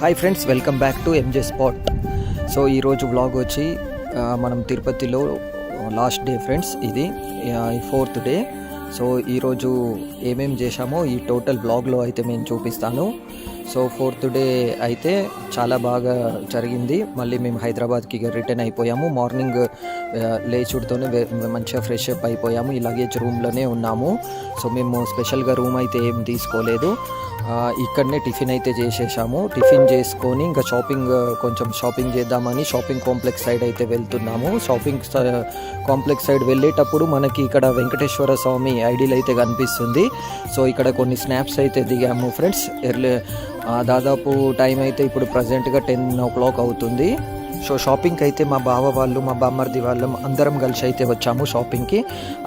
Hi friends welcome back to MJ spot so ఈరోజు vlog వచ్చి మనం తిరుపతిలో లాస్ట్ డే ఫ్రెండ్స్ ఇది ఫోర్త్ డే సో ఈరోజు ఏమేం చేశామో ఈ టోటల్ బ్లాగ్లో అయితే నేను చూపిస్తాను. సో ఫోర్త్ డే అయితే చాలా బాగా జరిగింది. మళ్ళీ మేము హైదరాబాద్కి రిటర్న్ అయిపోయాము. మార్నింగ్ లేచుడుతోనే మంచిగా ఫ్రెష్ అప్ అయిపోయాము. ఈ లగేజ్ రూమ్లోనే ఉన్నాము. సో మేము స్పెషల్గా రూమ్ అయితే ఏం తీసుకోలేదు. ఇక్కడనే టిఫిన్ అయితే చేసేసాము. టిఫిన్ చేసుకొని ఇంకా షాపింగ్ కొంచెం షాపింగ్ చేద్దామని షాపింగ్ కాంప్లెక్స్ సైడ్ అయితే వెళ్తున్నాము. షాపింగ్ కాంప్లెక్స్ సైడ్ వెళ్ళేటప్పుడు మనకి ఇక్కడ వెంకటేశ్వర స్వామి ఐడియల్ అయితే కనిపిస్తుంది. సో ఇక్కడ కొన్ని స్నాప్స్ అయితే దిగాము ఫ్రెండ్స్. ఎర్లీ దాదాపు టైం అయితే ఇప్పుడు ప్రజెంట్గా టెన్ ఓ క్లాక్ అవుతుంది. సో షాపింగ్కి అయితే మా బావ వాళ్ళు మా బామ్మర్ది వాళ్ళు అందరం కలిసి అయితే వచ్చాము షాపింగ్కి.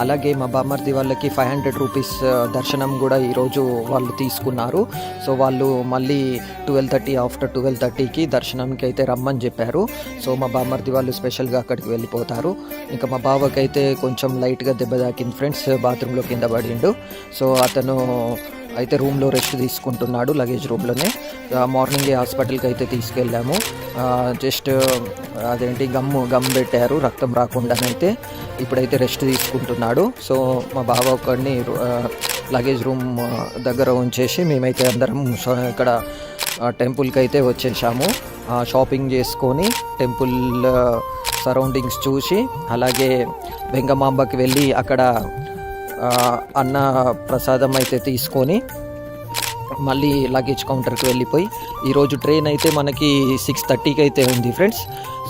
అలాగే మా బామ్మర్ది వాళ్ళకి ఫైవ్ హండ్రెడ్ రూపీస్ దర్శనం కూడా ఈరోజు వాళ్ళు తీసుకున్నారు. సో వాళ్ళు మళ్ళీ ట్వెల్వ్ థర్టీ ఆఫ్టర్ ట్వెల్వ్ థర్టీకి దర్శనంకి అయితే రమ్మని చెప్పారు. సో మా బామ్మర్ది వాళ్ళు స్పెషల్గా అక్కడికి వెళ్ళిపోతారు. ఇంకా మా బావకైతే కొంచెం లైట్గా దెబ్బ తాకింది ఫ్రెండ్స్ బాత్రూంలో కింద పడిండు. సో అతను అయితే రూమ్లో రెస్ట్ తీసుకుంటున్నాడు లగేజ్ రూమ్లోనే. మార్నింగే హాస్పిటల్కి అయితే తీసుకెళ్ళాము. జస్ట్ అదేంటి గమ్ము గమ్ పెట్టారు రక్తం రాకుండానైతే ఇప్పుడైతే రెస్ట్ తీసుకుంటున్నాడు. సో మా బావ ఒకడిని లగేజ్ రూమ్ దగ్గర ఉంచేసి మేమైతే అందరం సో ఇక్కడ టెంపుల్కి అయితే వచ్చేసాము. షాపింగ్ చేసుకొని టెంపుల్ సరౌండింగ్స్ చూసి అలాగే వెంగమాంబకి వెళ్ళి అక్కడ అన్న ప్రసాదం అయితే తీసుకొని మళ్ళీ లగేజ్ కౌంటర్కి వెళ్ళిపోయి ఈరోజు ట్రైన్ అయితే మనకి సిక్స్ థర్టీకి అయితే ఉంది ఫ్రెండ్స్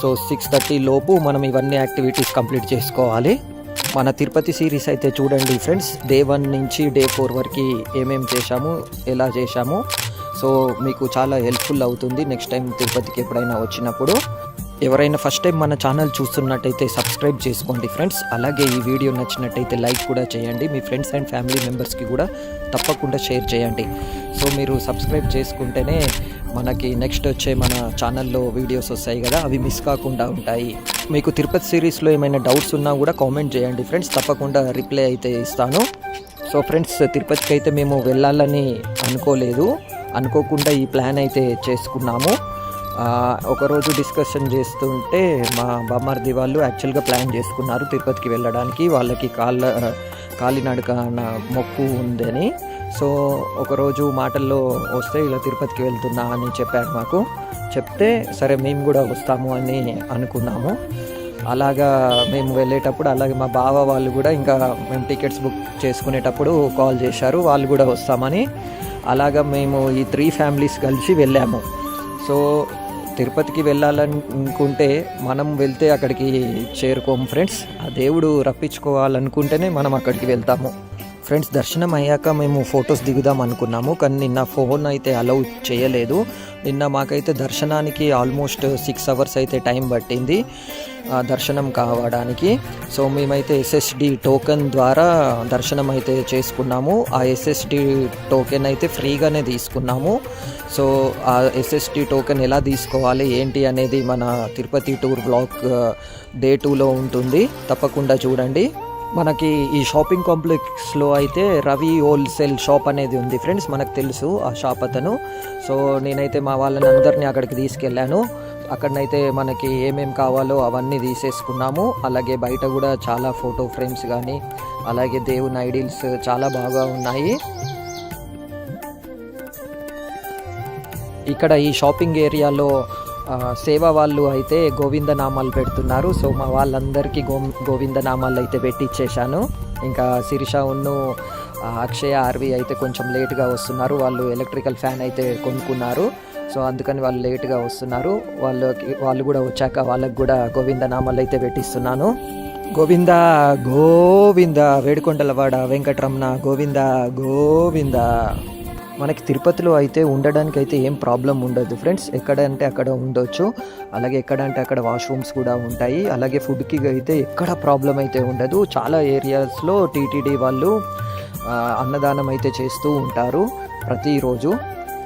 సో సిక్స్ థర్టీ లోపు మనం ఇవన్నీ యాక్టివిటీస్ కంప్లీట్ చేసుకోవాలి. మన తిరుపతి సిరీస్ అయితే చూడండి ఫ్రెండ్స్ డే వన్ నుంచి డే ఫోర్ వరకు ఏమేమి చేశాము ఎలా చేశాము. సో మీకు చాలా హెల్ప్ఫుల్ అవుతుంది. నెక్స్ట్ టైం తిరుపతికి ఎప్పుడైనా వచ్చినప్పుడు ఎవరైనా ఫస్ట్ టైం మన ఛానల్ చూస్తున్నట్టయితే సబ్స్క్రైబ్ చేసుకోండి ఫ్రెండ్స్. అలాగే ఈ వీడియో నచ్చినట్టయితే లైక్ కూడా చేయండి. మీ ఫ్రెండ్స్ అండ్ ఫ్యామిలీ మెంబర్స్కి కూడా తప్పకుండా షేర్ చేయండి. సో మీరు సబ్స్క్రైబ్ చేసుకుంటేనే మనకి నెక్స్ట్ వచ్చే మన ఛానల్లో వీడియోస్ వస్తాయి కదా అవి మిస్ కాకుండా ఉంటాయి. మీకు తిరుపతి సిరీస్లో ఏమైనా డౌట్స్ ఉన్నా కూడా కామెంట్ చేయండి ఫ్రెండ్స్. తప్పకుండా రిప్లై అయితే ఇస్తాను. సో ఫ్రెండ్స్ తిరుపతికి అయితే మేము వెళ్ళాలని అనుకోలేదు. అనుకోకుండా ఈ ప్లాన్ అయితే చేసుకున్నాము. ఒకరోజు డిస్కషన్ చేస్తుంటే మా బామ్మర్ది వాళ్ళు యాక్చువల్గా ప్లాన్ చేసుకున్నారు తిరుపతికి వెళ్ళడానికి. వాళ్ళకి కాళ్ళ కాలినడక అన్న మొక్కు ఉందని. సో ఒకరోజు మాటల్లో వస్తే ఇలా తిరుపతికి వెళ్తున్నా అని చెప్పారు మాకు. చెప్తే సరే మేము కూడా వస్తాము అని అనుకున్నాము. అలాగా మేము వెళ్ళేటప్పుడు అలాగే మా బావ వాళ్ళు కూడా ఇంకా మేము టికెట్స్ బుక్ చేసుకునేటప్పుడు కాల్ చేశారు. వాళ్ళు కూడా వస్తామని. అలాగా మేము ఈ త్రీ ఫ్యామిలీస్ కలిసి వెళ్ళాము. సో తిరుపతికి వెళ్ళాలనుకుంటే మనం వెళ్తే అక్కడికి చేరుకోము ఫ్రెండ్స్ ఆ దేవుడు రప్పించుకోవాలనుకుంటేనే మనం అక్కడికి వెళ్తాము. ఫ్రెండ్స్ దర్శనం అయ్యాక మేము ఫొటోస్ దిగుదాం అనుకున్నాము కానీ నిన్న ఫోన్ అయితే అలౌ చేయలేదు. నిన్న మాకైతే దర్శనానికి ఆల్మోస్ట్ సిక్స్ అవర్స్ అయితే టైం పట్టింది ఆ, దర్శనం కావడానికి. సో మేమైతే ఎస్ఎస్డి టోకెన్ ద్వారా దర్శనం అయితే చేసుకున్నాము. ఆ ఎస్ఎస్డి టోకెన్ అయితే ఫ్రీగానే తీసుకున్నాము. సో ఆ ఎస్ఎస్డి టోకెన్ ఎలా తీసుకోవాలి ఏంటి అనేది మన తిరుపతి టూర్ బ్లాక్ డే టూలో ఉంటుంది. తప్పకుండా చూడండి. మనకి ఈ షాపింగ్ కాంప్లెక్స్లో అయితే రవి హోల్సేల్ షాప్ అనేది ఉంది ఫ్రెండ్స్ మనకు తెలుసు ఆ షాప్ అతను. సో నేనైతే మా వాళ్ళని అందరినీ అక్కడికి తీసుకెళ్ళాను. అక్కడనైతే మనకి ఏమేం కావాలో అవన్నీ తీసేసుకున్నాము. అలాగే బయట కూడా చాలా ఫోటో ఫ్రేమ్స్ కానీ అలాగే దేవుని ఐడిల్స్ చాలా బాగా ఉన్నాయి. ఇక్కడ ఈ షాపింగ్ ఏరియాలో సేవ వాళ్ళు అయితే గోవింద నామాలు పెడుతున్నారు. సో మా వాళ్ళందరికీ గో గోవిందనామాలు అయితే పెట్టిచ్చేశాను. ఇంకా శిరీష ఉన్ను అక్షయ ఆర్వి అయితే కొంచెం లేట్గా వస్తున్నారు. వాళ్ళు ఎలక్ట్రికల్ ఫ్యాన్ అయితే కొనుక్కున్నారు. సో అందుకని వాళ్ళు లేట్గా వస్తున్నారు. వాళ్ళకి వాళ్ళు కూడా వచ్చాక వాళ్ళకి కూడా గోవిందనామాలు అయితే పెట్టిస్తున్నాను. గోవింద గోవింద వేడుకొండలవాడ వెంకటరమణ గోవింద గోవింద. మనకి తిరుపతిలో అయితే ఉండడానికి అయితే ఏం ప్రాబ్లం ఉండదు. ఫ్రెండ్స్ ఎక్కడ అంటే అక్కడ ఉండొచ్చు. అలాగే ఎక్కడ అంటే అక్కడ వాష్రూమ్స్ కూడా ఉంటాయి. అలాగే ఫుడ్కి అయితే ఎక్కడ ప్రాబ్లం అయితే ఉండదు. చాలా ఏరియాస్లో టీటీడీ వాళ్ళు అన్నదానం అయితే చేస్తూ ఉంటారు ప్రతిరోజు.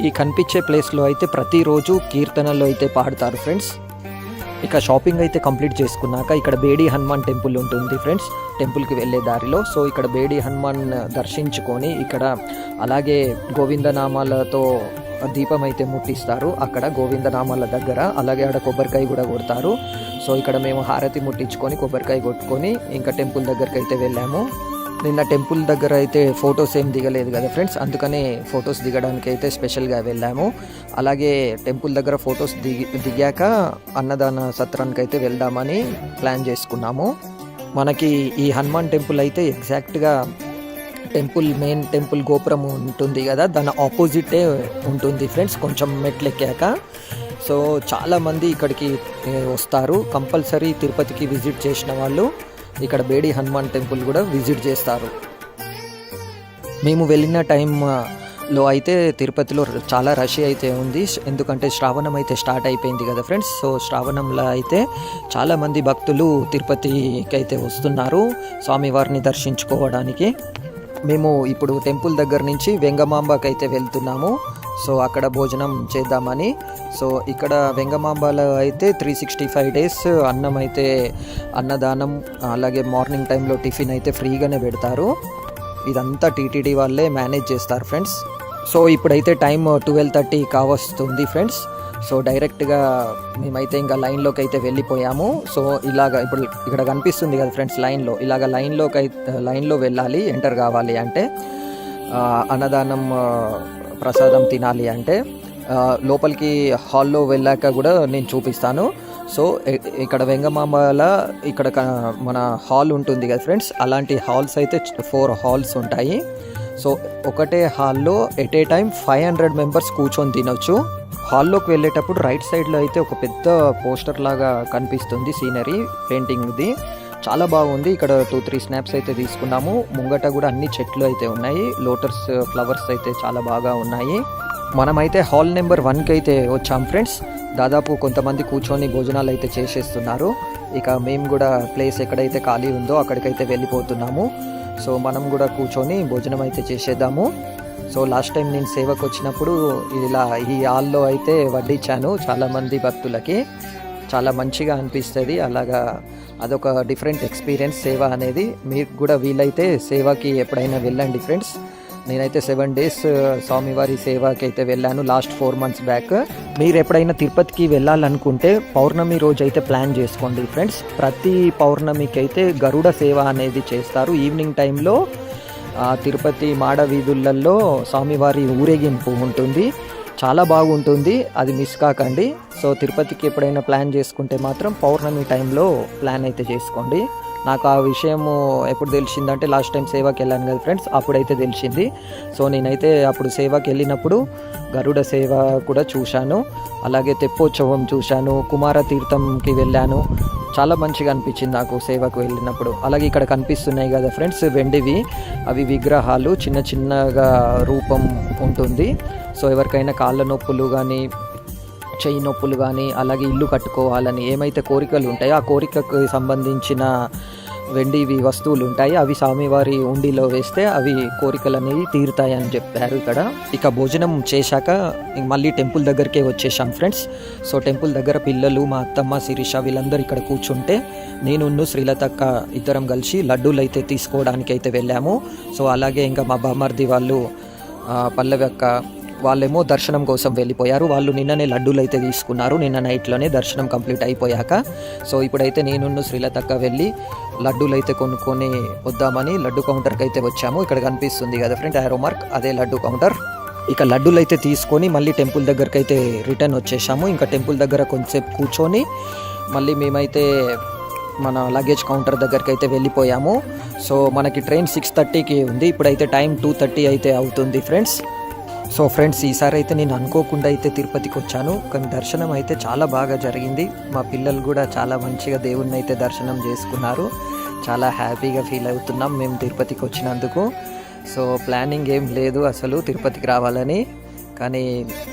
ఈ కనిపించే ప్లేస్లో అయితే ప్రతిరోజు కీర్తనలు అయితే పాడతారు ఫ్రెండ్స్. ఇక షాపింగ్ అయితే కంప్లీట్ చేసుకున్నాక ఇక్కడ బేడి హనుమాన్ టెంపుల్ ఉంటుంది ఫ్రెండ్స్. టెంపుల్కి వెళ్ళే దారిలో. సో ఇక్కడ బేడి హనుమాన్ దర్శించుకొని ఇక్కడ అలాగే గోవిందనామాలతో దీపం అయితే ముట్టిస్తారు. అక్కడ గోవిందనామాల దగ్గర అలాగే ఆడ కొబ్బరికాయ కూడా కొడతారు. సో ఇక్కడ మేము హారతి ముట్టించుకొని కొబ్బరికాయ కొట్టుకొని ఇంకా టెంపుల్ దగ్గరికి అయితే వెళ్ళాము. నిన్న టెంపుల్ దగ్గర అయితే ఫొటోస్ ఏం దిగలేదు కదా ఫ్రెండ్స్ అందుకనే ఫొటోస్ దిగడానికి అయితే స్పెషల్గా వెళ్ళాము. అలాగే టెంపుల్ దగ్గర ఫొటోస్ దిగి దిగాక అన్నదాన సత్రానికి అయితే వెళ్దామని ప్లాన్ చేసుకున్నాము. మనకి ఈ హనుమాన్ టెంపుల్ అయితే ఎగ్జాక్ట్గా టెంపుల్ మెయిన్ టెంపుల్ గోపురం ఉంటుంది కదా దాని ఆపోజిటే ఉంటుంది ఫ్రెండ్స్ కొంచెం మెట్లు ఎక్కాక సో చాలామంది ఇక్కడికి వస్తారు. కంపల్సరీ తిరుపతికి విజిట్ చేసిన వాళ్ళు. ఇక్కడ బేడి హనుమాన్ టెంపుల్ కూడా విజిట్ చేస్తారు. మేము వెళ్ళిన టైంలో అయితే తిరుపతిలో చాలా రష్ అయితే ఉంది. ఎందుకంటే శ్రావణం అయితే స్టార్ట్ అయిపోయింది కదా ఫ్రెండ్స్. సో శ్రావణంలో అయితే చాలామంది భక్తులు తిరుపతికి అయితే వస్తున్నారు స్వామివారిని దర్శించుకోవడానికి. మేము ఇప్పుడు టెంపుల్ దగ్గర నుంచి వెంగమాంబకి అయితే వెళ్తున్నాము. సో అక్కడ భోజనం చేద్దామని. సో ఇక్కడ వెంగమాంబలో అయితే త్రీ సిక్స్టీ ఫైవ్ డేస్ అన్నం అయితే అన్నదానం అలాగే మార్నింగ్ టైంలో టిఫిన్ అయితే ఫ్రీగానే పెడతారు. ఇదంతా టీటీడీ వాళ్ళే మేనేజ్ చేస్తారు ఫ్రెండ్స్. సో ఇప్పుడైతే టైం ట్వెల్వ్ థర్టీ కావస్తుంది ఫ్రెండ్స్. సో డైరెక్ట్గా మేమైతే ఇంకా లైన్లోకి అయితే వెళ్ళిపోయాము. సో ఇలాగ ఇప్పుడు ఇక్కడ కనిపిస్తుంది కదా ఫ్రెండ్స్ లైన్లో. ఇలాగ లైన్లోకి అయితే లైన్లో వెళ్ళాలి ఎంటర్ కావాలి అంటే అన్నదానం ప్రసాదం తినాలి అంటే లోపలికి హాల్లో వెళ్ళాక కూడా నేను చూపిస్తాను. సో ఇక్కడ వెంగమాంబల ఇక్కడ మన హాల్ ఉంటుంది కదా ఫ్రెండ్స్ అలాంటి హాల్స్ అయితే ఫోర్ హాల్స్ ఉంటాయి. సో ఒకటే హాల్లో at a time five hundred members కూర్చొని తినొచ్చు. హాల్లోకి వెళ్ళేటప్పుడు రైట్ సైడ్లో అయితే ఒక పెద్ద పోస్టర్ లాగా కనిపిస్తుంది సీనరీ పెయింటింగ్ది. చాలా బాగుంది. ఇక్కడ టూ త్రీ స్నాప్స్ అయితే తీసుకున్నాము. ముంగట కూడా అన్ని చెట్లు అయితే ఉన్నాయి. లోటస్ ఫ్లవర్స్ uh, అయితే చాలా బాగా ఉన్నాయి. మనమైతే హాల్ నెంబర్ వన్కి అయితే వచ్చాం ఫ్రెండ్స్ దాదాపు కొంతమంది కూర్చొని భోజనాలు అయితే చేసేస్తున్నారు. ఇక మేము కూడా ప్లేస్ ఎక్కడైతే ఖాళీ ఉందో అక్కడికైతే వెళ్ళిపోతున్నాము. సో మనం కూడా కూర్చొని భోజనం అయితే చేసేద్దాము. సో లాస్ట్ టైం నేను సేవకు వచ్చినప్పుడు ఇలా ఈ హాల్లో అయితే వడ్డించాను చాలామంది భక్తులకి. చాలా మంచిగా అనిపిస్తుంది. అలాగా అదొక డిఫరెంట్ ఎక్స్పీరియన్స్ సేవ అనేది మీకు కూడా వీలైతే సేవకి ఎప్పుడైనా వెళ్ళండి ఫ్రెండ్స్ నేనైతే సెవెన్ డేస్ uh, స్వామివారి సేవకి అయితే వెళ్ళాను లాస్ట్ ఫోర్ మంత్స్ బ్యాక్ మీరు ఎప్పుడైనా తిరుపతికి వెళ్ళాలనుకుంటే పౌర్ణమి రోజు అయితే ప్లాన్ చేసుకోండి ఫ్రెండ్స్ ప్రతి పౌర్ణమికి అయితే గరుడ సేవ అనేది చేస్తారు. ఈవినింగ్ టైంలో తిరుపతి మాడ వీధులలో స్వామివారి ఊరేగింపు ఉంటుంది. చాలా బాగుంటుంది. అది మిస్ కాకండి. సో తిరుపతికి ఎప్పుడైనా ప్లాన్ చేసుకుంటే మాత్రం పౌర్ణమి టైంలో ప్లాన్ అయితే చేసుకోండి. నాకు ఆ విషయము ఎప్పుడు తెలిసిందంటే లాస్ట్ టైం సేవకి వెళ్ళాను కదా ఫ్రెండ్స్ అప్పుడైతే తెలిసింది. సో నేనైతే అప్పుడు సేవకి వెళ్ళినప్పుడు గరుడ సేవ కూడా చూశాను. అలాగే తెప్పోత్సవం చూశాను కుమార తీర్థంకి వెళ్ళాను. చాలా మంచిగా అనిపించింది నాకు సేవకు వెళ్ళినప్పుడు. అలాగే ఇక్కడ కనిపిస్తున్నాయి కదా ఫ్రెండ్స్ వెండివి. అవి విగ్రహాలు చిన్న చిన్నగా రూపం ఉంటుంది. సో ఎవరికైనా కాళ్ళ నొప్పులు కానీ చెయ్యి నొప్పులు కానీ అలాగే ఇల్లు కట్టుకోవాలని ఏమైతే కోరికలు ఉంటాయో ఆ కోరికకు సంబంధించిన వెండివి వస్తువులు ఉంటాయి. అవి స్వామివారి ఉండిలో వేస్తే అవి కోరికలు అనేవి తీరుతాయని చెప్పారు ఇక్కడ. ఇక భోజనం చేశాక మళ్ళీ టెంపుల్ దగ్గరికే వచ్చేసాం ఫ్రెండ్స్. సో టెంపుల్ దగ్గర పిల్లలు మా అత్తమ్మ శిరీష వీళ్ళందరూ ఇక్కడ కూర్చుంటే నేను శ్రీలతక్క ఇద్దరం కలిసి లడ్డూలు అయితే తీసుకోవడానికి అయితే వెళ్ళాము. సో అలాగే ఇంకా మా బామర్ది వాళ్ళు పల్లవి అక్క వాళ్ళేమో దర్శనం కోసం వెళ్ళిపోయారు. వాళ్ళు నిన్ననే లడ్డూలు అయితే తీసుకున్నారు. నిన్న నైట్లోనే దర్శనం కంప్లీట్ అయిపోయాక. సో ఇప్పుడైతే నేను శ్రీలతక్క వెళ్ళి లడ్డూలు అయితే కొనుక్కొని వద్దామని లడ్డు కౌంటర్కి అయితే వచ్చాము. ఇక్కడ కనిపిస్తుంది కదా ఫ్రెండ్ మార్క్ అదే లడ్డు కౌంటర్. ఇక లడ్డూలు అయితే తీసుకొని మళ్ళీ టెంపుల్ దగ్గరికి అయితే రిటర్న్ వచ్చేసాము. ఇంకా టెంపుల్ దగ్గర కొంచెంసేపు కూర్చొని మళ్ళీ మేమైతే మన లగేజ్ కౌంటర్ దగ్గరికి అయితే వెళ్ళిపోయాము. సో మనకి ట్రైన్ సిక్స్ థర్టీకి ఉంది. ఇప్పుడైతే టైం టూ థర్టీ అయితే అవుతుంది ఫ్రెండ్స్. సో ఫ్రెండ్స్ ఈసారి అయితే నేను అనుకోకుండా అయితే తిరుపతికి వచ్చాను. కానీ దర్శనం అయితే చాలా బాగా జరిగింది. మా పిల్లలు కూడా చాలా మంచిగా దేవుణ్ణి అయితే దర్శనం చేసుకున్నారు. చాలా హ్యాపీగా ఫీల్ అవుతున్నాం మేము తిరుపతికి వచ్చినందుకు. సో ప్లానింగ్ ఏం లేదు అసలు తిరుపతికి రావాలని. కానీ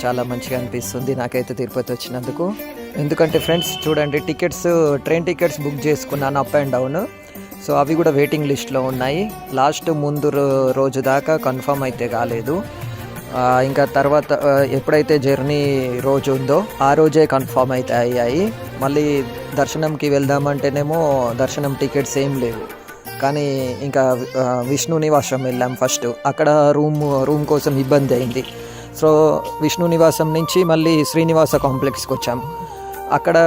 చాలా మంచిగా అనిపిస్తుంది నాకైతే తిరుపతి వచ్చినందుకు. ఎందుకంటే ఫ్రెండ్స్ చూడండి టికెట్స్ ట్రైన్ టికెట్స్ బుక్ చేసుకున్నాను అప్ అండ్ డౌన్. సో అవి కూడా వెయిటింగ్ లిస్ట్లో ఉన్నాయి. లాస్ట్ ముందు రోజు దాకా కన్ఫర్మ్ అయితే కాలేదు. ఇంకా తర్వాత ఎప్పుడైతే జర్నీ రోజు ఉందో ఆ రోజే కన్ఫామ్ అయితే అయ్యాయి. మళ్ళీ దర్శనంకి వెళ్దామంటేనేమో దర్శనం టికెట్స్ ఏం లేవు. కానీ ఇంకా విష్ణు నివాసం వెళ్ళాం ఫస్ట్. అక్కడ రూమ్ రూమ్ కోసం ఇబ్బంది అయింది. సో విష్ణు నివాసం నుంచి మళ్ళీ శ్రీనివాస కాంప్లెక్స్కి వచ్చాం. అక్కడ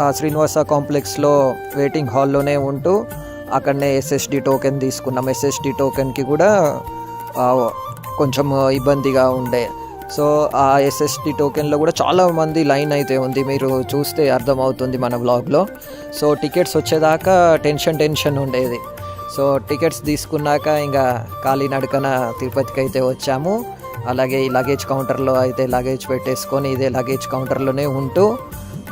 ఆ శ్రీనివాస కాంప్లెక్స్లో వెయిటింగ్ హాల్లోనే ఉంటూ అక్కడనే ఎస్ఎస్డి టోకెన్ తీసుకున్నాం. ఎస్ఎస్డి టోకెన్కి కూడా కొంచెం ఇబ్బందిగా ఉండే. సో ఆ ఎస్ఎస్డి టోకెన్లో కూడా చాలా మంది లైన్ అయితే ఉంది. మీరు చూస్తే అర్థమవుతుంది మన బ్లాగ్లో సో టికెట్స్ వచ్చేదాకా టెన్షన్ టెన్షన్ ఉండేది. సో టికెట్స్ తీసుకున్నాక ఇంకా కాలినడకన తిరుపతికి అయితే వచ్చాము. అలాగే ఈ లగేజ్ కౌంటర్లో అయితే లగేజ్ పెట్టేసుకొని ఇదే లగేజ్ కౌంటర్లోనే ఉంటూ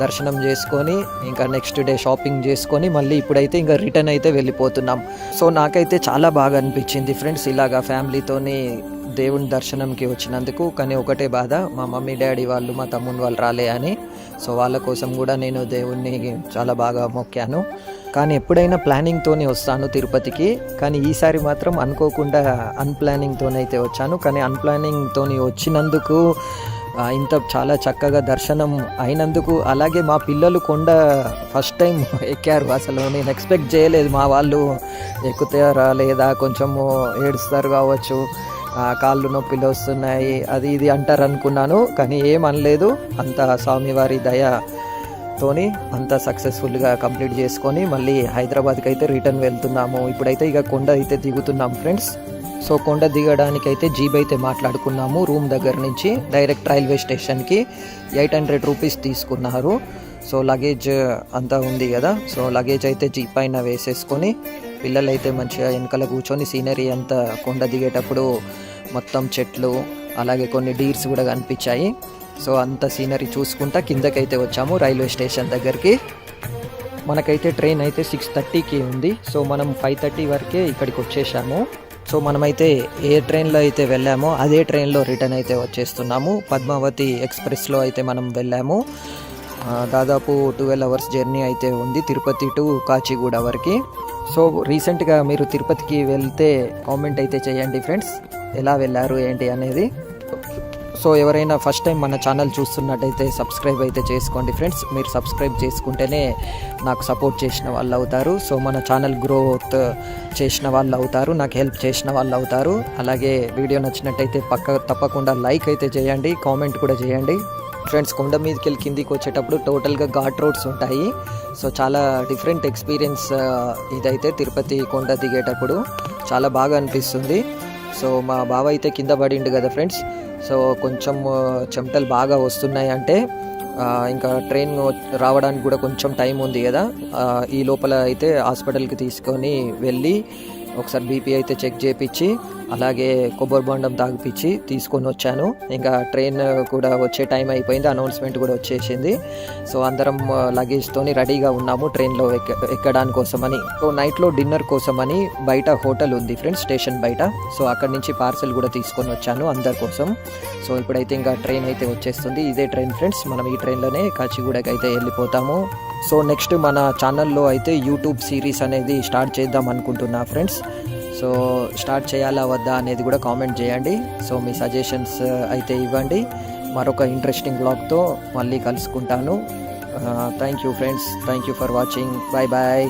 దర్శనం చేసుకొని ఇంకా నెక్స్ట్ డే షాపింగ్ చేసుకొని మళ్ళీ ఇప్పుడైతే ఇంకా రిటర్న్ అయితే వెళ్ళిపోతున్నాం. సో నాకైతే చాలా బాగా అనిపించింది ఫ్రెండ్స్ ఇలాగా ఫ్యామిలీతోని దేవుని దర్శనంకి వచ్చినందుకు. కానీ ఒకటే బాధ మా మమ్మీ డాడీ వాళ్ళు మా తమ్ముని వాళ్ళు రాలే అని. సో వాళ్ళ కోసం కూడా నేను దేవుణ్ణి చాలా బాగా మొక్కాను. కానీ ఎప్పుడైనా ప్లానింగ్తోనే వస్తాను తిరుపతికి. కానీ ఈసారి మాత్రం అనుకోకుండా అన్ప్లానింగ్తోనైతే వచ్చాను. కానీ అన్ప్లానింగ్తోని వచ్చినందుకు ఇంత చాలా చక్కగా దర్శనం అయినందుకు అలాగే మా పిల్లలు కొండ ఫస్ట్ టైం ఎక్కారు. అసలు నేను ఎక్స్పెక్ట్ చేయలేదు మా వాళ్ళు ఎక్కుతారా లేదా కొంచెము ఏడుస్తారు కావచ్చు. కాళ్ళు నొప్పిలు వస్తున్నాయి అది ఇది అంటారు అనుకున్నాను కానీ ఏం అనలేదు అంత స్వామివారి దయ తోని అంతా సక్సెస్ఫుల్గా కంప్లీట్ చేసుకొని మళ్ళీ హైదరాబాద్కి అయితే రిటర్న్ వెళ్తున్నాము. ఇప్పుడైతే ఇక కొండ అయితే దిగుతున్నాం ఫ్రెండ్స్. సో కొండ దిగడానికి అయితే జీప్ అయితే మాట్లాడుకున్నాము. రూమ్ దగ్గర నుంచి డైరెక్ట్ రైల్వే స్టేషన్కి ఎయిట్ హండ్రెడ్ రూపీస్ తీసుకున్నారు. సో లగేజ్ అంతా ఉంది కదా. సో లగేజ్ అయితే జీప్ పైన వేసేసుకొని పిల్లలు అయితే మంచిగా వెనకాల కూర్చొని సీనరీ అంతా కొండ దిగేటప్పుడు మొత్తం చెట్లు అలాగే కొన్ని డీర్స్ కూడా కనిపించాయి. సో అంత సీనరీ చూసుకుంటా కిందకైతే వచ్చాము రైల్వే స్టేషన్ దగ్గరికి. మనకైతే ట్రైన్ అయితే సిక్స్ థర్టీకి ఉంది. సో మనం ఫైవ్ థర్టీ వరకే ఇక్కడికి వచ్చేసాము. సో మనమైతే ఏ ట్రైన్లో అయితే వెళ్ళామో అదే ట్రైన్లో రిటర్న్ అయితే వచ్చేస్తున్నాము. పద్మావతి ఎక్స్ప్రెస్లో అయితే మనం వెళ్ళాము. దాదాపు ట్వెల్వ్ అవర్స్ జర్నీ అయితే ఉంది తిరుపతి టు కాచిగూడ వరకు. సో రీసెంట్గా మీరు తిరుపతికి వెళ్తే కామెంట్ అయితే చేయండి ఫ్రెండ్స్. ఎలా వెళ్ళారు ఏంటి అనేది సో ఎవరైనా ఫస్ట్ టైం మన ఛానల్ చూస్తున్నట్టయితే సబ్స్క్రైబ్ అయితే చేసుకోండి ఫ్రెండ్స్ మీరు సబ్స్క్రైబ్ చేసుకుంటేనే నాకు సపోర్ట్ చేసిన వాళ్ళు అవుతారు. సో మన ఛానల్ గ్రోత్ చేసిన వాళ్ళు అవుతారు. నాకు హెల్ప్ చేసిన వాళ్ళు అవుతారు. అలాగే వీడియో నచ్చినట్టయితే పక్క తప్పకుండా లైక్ అయితే చేయండి. కామెంట్ కూడా చేయండి. ఫ్రెండ్స్ కొండ మీదకి వెళ్ళి కిందికి వచ్చేటప్పుడు టోటల్గా ఘాట్ రోడ్స్ ఉంటాయి. సో చాలా డిఫరెంట్ ఎక్స్పీరియన్స్ ఇదైతే తిరుపతి కొండ దిగేటప్పుడు. చాలా బాగా అనిపిస్తుంది. సో మా బావ అయితే కింద పడిండు కదా ఫ్రెండ్స్. సో కొంచెం చెమటలు బాగా వస్తున్నాయి అంటే ఇంకా ట్రైన్ రావడానికి కూడా కొంచెం టైం ఉంది కదా. ఈ లోపల అయితే హాస్పిటల్కి తీసుకొని వెళ్ళి ఒకసారి బీపీ అయితే చెక్ చేయించి అలాగే కొబ్బరి బొండం తాగిపించి తీసుకొని వచ్చాను. ఇంకా ట్రైన్ కూడా వచ్చే టైం అయిపోయింది అనౌన్స్మెంట్ కూడా వచ్చేసింది. సో అందరం లగేజ్తోని రెడీగా ఉన్నాము ట్రైన్లో ఎక్క ఎక్కడానికి కోసమని సో నైట్లో డిన్నర్ కోసమని బయట హోటల్ ఉంది ఫ్రెండ్స్ స్టేషన్ బయట. సో అక్కడి నుంచి పార్సల్ కూడా తీసుకొని వచ్చాను అందరి కోసం. సో ఇప్పుడైతే ఇంకా ట్రైన్ అయితే వచ్చేస్తుంది. ఇదే ట్రైన్ ఫ్రెండ్స్ మనం ఈ ట్రైన్లోనే కాచిగూడకి అయితే వెళ్ళిపోతాము. సో నెక్స్ట్ మన ఛానల్లో అయితే యూట్యూబ్ సిరీస్ అనేది స్టార్ట్ చేద్దాం అనుకుంటున్నా ఫ్రెండ్స్. సో స్టార్ట్ చేయాలా వద్దా అనేది కూడా కామెంట్ చేయండి. సో మీ సజెషన్స్ uh, అయితే ఇవ్వండి. మరొక ఇంట్రెస్టింగ్ బ్లాగ్తో మళ్ళీ కలుసుకుంటాను. Thank you friends thank you for watching bye bye